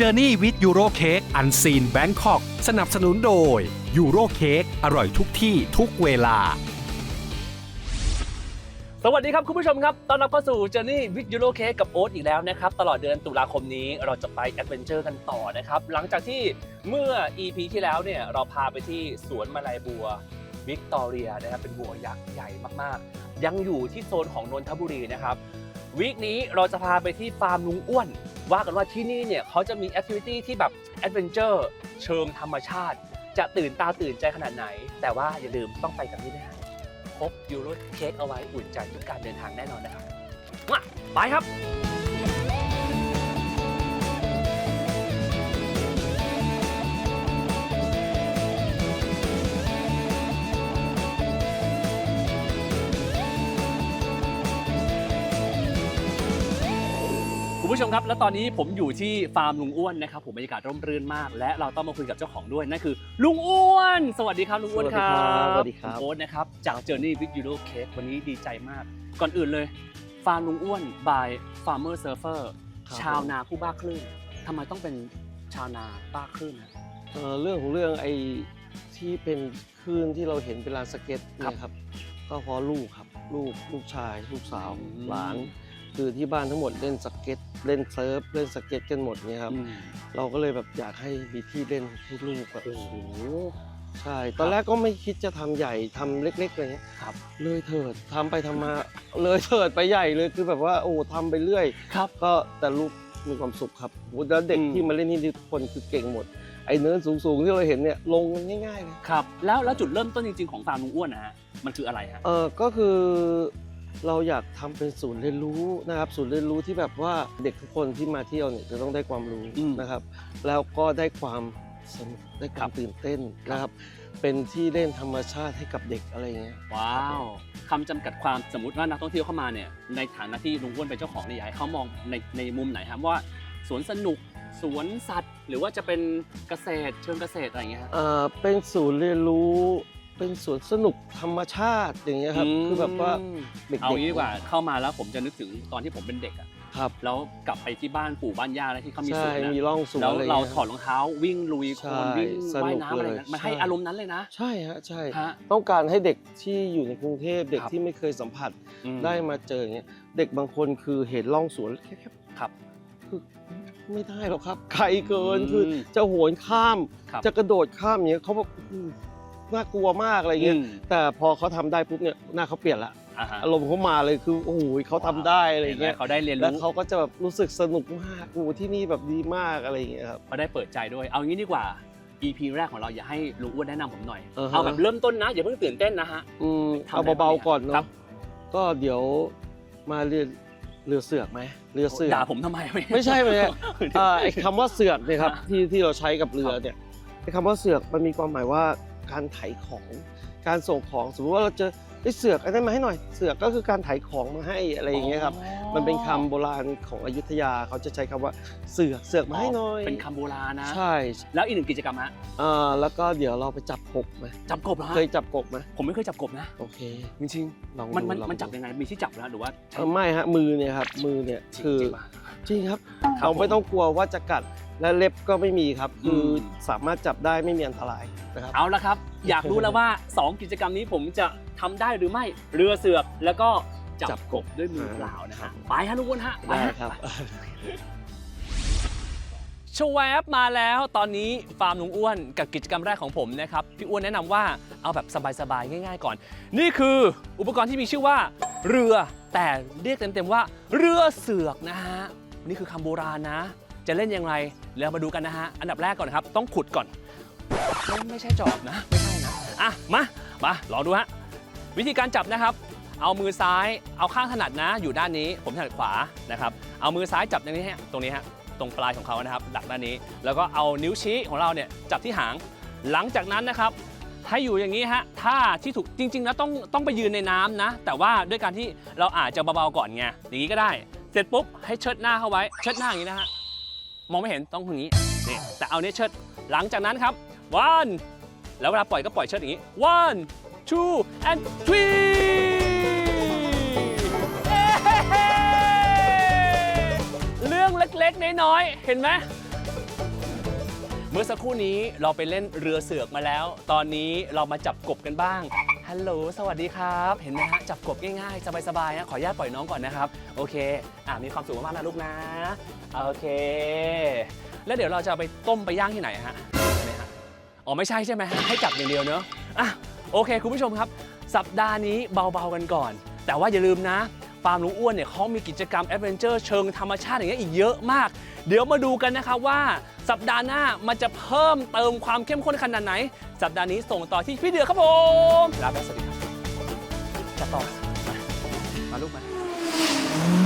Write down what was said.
Journey with Euro Cake Unseen Bangkok สนับสนุนโดย Euro Cake อร่อยทุกที่ทุกเวลา สวัสดีครับคุณผู้ชมครับ ต้อนรับเข้าสู่ Journey with Euro Cake กับโอ๊ตอีกแล้วนะครับ ตลอดเดือนตุลาคมนี้เราจะไปแอดเวนเจอร์กันต่อนะครับ หลังจากที่เมื่อ EP ที่แล้วเนี่ยเราพาไปที่สวนมาลายบัววิกตอเรียนะครับเป็นบัวยักษ์ใหญ่มากๆ ยังอยู่ที่โซนของนนทบุรีนะครับวีคนี้เราจะพาไปที่ฟาร์มลุงอ้วน ว่ากันว่าที่นี่เนี่ยเขาจะมีแอคทิวิตี้ที่แบบแอดเวนเจอร์เชิงธรรมชาติ จะตื่นตาตื่นใจขนาดไหน แต่ว่าอย่าลืมต้องไปกับนี่นะพกยูโรเค้กเอาไว้อุ่นใจทุกการเดินทางแน่นอนนะครับมาไปครับ คุณผู้ชมครับ และตอนนี้ผมอยู่ที่ฟาร์มลุงอ้วนนะครับผมบรรยากาศร่มรื่นมาก และเราต้องมาคุยกับเจ้าของด้วยนั่นคือ ลุงอ้วน สวัสดีครับลุงอ้วนครับสวัสดีครับผมโอ๊ตนะครับจาก Journey with Euro Cake วันนี้ดีใจมาก ก่อนอื่นเลยฟาร์มลุงอ้วน by Farmer Surfer ครับชาวนาผู้บ้าคลื่นทำไมต้องเป็นชาวนาบ้าคลื่นนะเอ่อเรื่องของเรื่องไอ้ที่เป็นคลื่นที่เราเห็นเป็นลานสเก็ตครับเนี่ยครับ ก็เพราะลูกครับ ลูกลูกชาย ลูกสาวอืมหลาน คือที่บ้านทั้งหมดเล่นสเก็ตเล่นเซิร์ฟเล่นสเก็ตกันหมดเนี่ยครับอืมเราก็เลยแบบอยากให้มีที่เล่นให้ลูกแบบโอ้โหใช่ ตอนแรกก็ไม่คิดจะทำใหญ่ทำเล็กๆอะไรเงี้ยครับ เลยเถิดทำไปทำมาเลยเถิดไปใหญ่เลยคือแบบว่าโอ้ทำไปเรื่อย ครับ ก็แต่ลูกมีความสุขครับโอ้แล้วเด็กอืม ที่มาเล่นที่นี่ทุกคนคือเก่งหมด ไอ้เนินสูงๆที่เราเห็นเนี่ยลงมันง่ายๆเลย ครับ แล้วแล้วจุดเริ่มต้นจริงๆของฟาร์มลุงอ้วนนะฮะ มันคืออะไรฮะ เออก็คือ เราอยากทำเป็นศูนย์เรียนรู้นะครับ ศูนย์เรียนรู้ที่แบบว่าเด็กทุกคนที่มาเที่ยวเนี่ยจะต้องได้ความรู้อืมนะครับ แล้วก็ได้ความสนุกได้ความตื่นเต้นนะครับ เป็นที่เล่นธรรมชาติให้กับเด็กอะไรเงี้ยว้าวคำจำกัดความสมมติว่านักท่องเที่ยวเข้ามาเนี่ยในฐานะที่ลุงอ้วนเป็นเจ้าของเนี่ยอยากให้เขามองในในมุมไหนครับว่าสวนสนุกสวนสัตว์ หรือว่าจะเป็นเกษตรเชิงเกษตรอะไรอย่างเงี้ยฮะเอ่อเป็นศูนย์เรียนรู้ เป็นสวนสนุกธรรมชาติอย่างเงี้ยครับคือแบบว่าเด็กๆเอางี้ดีกว่าเข้ามาแล้วผมจะนึกถึงตอนที่ผมเป็นเด็กอะครับ แล้วกลับไปที่บ้านปู่บ้านย่าแล้วที่เขามีสใช่วนนะมีร่องสวนแล้วอะไรเรางี้ย ถอดรองเท้าวิ่งลุยโคลนใช่วิ่งสนุกว่ายน้ำอะไรเลยนะมันให้ใช่ อารมณ์นั้นเลยนะใช่ฮะใช่ ฮะ ต้องการให้เด็กที่อยู่ในกรุงเทพเด็กครับ ที่ไม่เคยสัมผัสอืม ได้มาเจออย่างเงี้ยเด็กบางคนคือเห็นร่องสวนแค่แค่ครับคือไม่ได้หรอกครับไกลเกินอืมคือจะโหนข้าม ครับ จะกระโดดข้ามอย่างเงี้ยเขาแบบอืม น่ากลัวมากอะไรเงี้ยอืมแต่พอเขาทำได้ปุ๊บเนี่ยหน้าเขาเปลี่ยนละอ่าฮะอารมณ์เขามาเลยคือโอ้โหเขาทำได้อะไรเงี้ยเขาได้เรียนแล้วรู้เขาก็จะแบบรู้สึกสนุกมากโอ้โหที่นี่แบบดีมากอะไรอย่างเงี้ยครับเขาได้เปิดใจด้วย เอางี้ดีกว่า EP แรกของเราอย่าให้ลุงอ้วนแนะนำผมหน่อยอ่าฮะเอาแบบเริ่มต้นนะอย่าเพิ่งตื่นเต้นนะฮะอืมทำเอาอะไรเบาบ้างๆก่อนครัเนาะบก็เดี๋ยวมาเรือเรือเสือกไหมเรือเสือกด่าผมทำไมไม่ใช่ไม่ใช่อ่าไอ้คำว่าเสือกเนี่ยครับที่ที่เราใช้กับเรือเนี่ยไอ้คำว่าเสือกมันมีความหมายว่า การไถของ การส่งของสมมติว่าเราเจอไอ้เสือกอันนั้นมาให้หน่อยเสือกก็คือการไถของมาให้อะไรอย่างเงี้ยครับมันเป็นคำโบราณของอยุธยาเขาจะใช้คำว่าเสือกเสือกมาให้หน่อยเป็นคำโบราณนะใช่ แล้วอีกหนึ่งกิจกรรมฮะอ่าแล้วก็เดี๋ยวเราไปจับกบไหมจับกบเหรอฮะเคยจับกบไหมผมไม่เคยจับกบนะโอเคจริงลองๆมันดูมันลองมันจับดูยังไงมีที่จับแล้วหรือว่าใช้เออไม่ฮะมือเนี่ยครับมือเนี่ยจริงคือจริงป่ะจริงครับครับเราไม่ผมต้องกลัวว่าจะกัด และเล็บก็ไม่มีครับ คืออม สามารถจับได้ไม่มีอันตรายนะครับ เอาละครับ อยากรู้แล้วว่า 2 กิจกรรมนี้ผมจะทำได้หรือไม่ เรือเสือกแล้วก็จัจับบกบด้วยมือเปล่านะฮะ ไปฮะทุกคนฮะไปได้ฮะ ครับ ชวบมาแล้วตอนนี้ฟาร์มลุงอ้วนกับกิจกรรมแรกของผมนะครับ พี่อ้วนแนะนำว่าเอาแบบสบายๆ ง่ายๆก่อน นี่คืออุปกรณ์ที่มีชื่อว่า เรือแต่เรียกเต็มๆว่า เรือเสือกนะฮะ นี่คือคำโบราณนะ จะเล่นอย่างไรเรามาดูกันนะฮะ อันดับแรกก่อนนะครับ ต้องขุดก่อนไม่ไม่ใช่จอบนะ ไม่ใช่นะ อะ มา มา ลองดูฮะ วิธีการจับนะครับ เอามือซ้าย เอาข้างถนัดนะ อยู่ด้านนี้ ผมถนัดขวา นะครับ เอามือซ้ายจับตรงนี้ฮะ ตรงนี้ฮะ ตรงปลายของเขานะครับ ดักด้านนี้ แล้วก็เอานิ้วชี้ของเราเนี่ยจับที่หาง หลังจากนั้นนะครับให้อยู่อย่างนี้ฮะท่าที่ถูกจริงๆแล้วต้องต้องไปยืนในน้ำนะ แต่ว่าด้วยการที่เราอาจจะเบาๆก่อนไงอย่างนี้ก็ได้ เสร็จปุ๊บให้เชิดหน้าเข้าไว้ เชิดหน้าอย่างนี้นะฮะ มองไม่เห็นต้องอย่างนี้นี่แต่เอาเนี้ยเชิดหลังจากนั้นครับ one แล้วเวลาปล่อยก็ปล่อยเชิดอย่างนี้ one two and three เรื่องเล็กๆ น้อยๆ เห็นไหม เมื่อสักครู่นี้เราไปเล่นเรือเสือกมาแล้ว ตอนนี้เรามาจับกบกันบ้าง ฮัลโหล สวัสดีครับ เห็นไหมฮะ จับกบง่ายๆ สบายๆนะ ขออนุญาตปล่อยน้องก่อนนะครับ โอเค อ่ามีความสุขมากๆนะลูกนะ โอเค แล้วเดี๋ยวเราจะไปต้มไปย่างที่ไหนฮะไหนฮะ อ๋อ ไม่ใช่ใช่ไหมฮะ ให้จับอย่างเดียวเนอะอะ โอเค คุณผู้ชมครับ สัปดาห์นี้เบาๆกันก่อน แต่ว่าอย่าลืมนะ ฟาร์มลุงอ้วนเนี่ยเขามีกิจกรรมแอดเวนเจอร์เชิงธรรมชาติอย่างเงี้ยอีกเยอะมาก เดี๋ยวมาดูกันนะครับว่าสัปดาห์หน้ามันจะเพิ่มเติมความเข้มข้นขนาดไหน สัปดาห์นี้ส่งต่อที่พี่เดือครับผมลาไปสวัสดีครับจะต่อมาลูกมา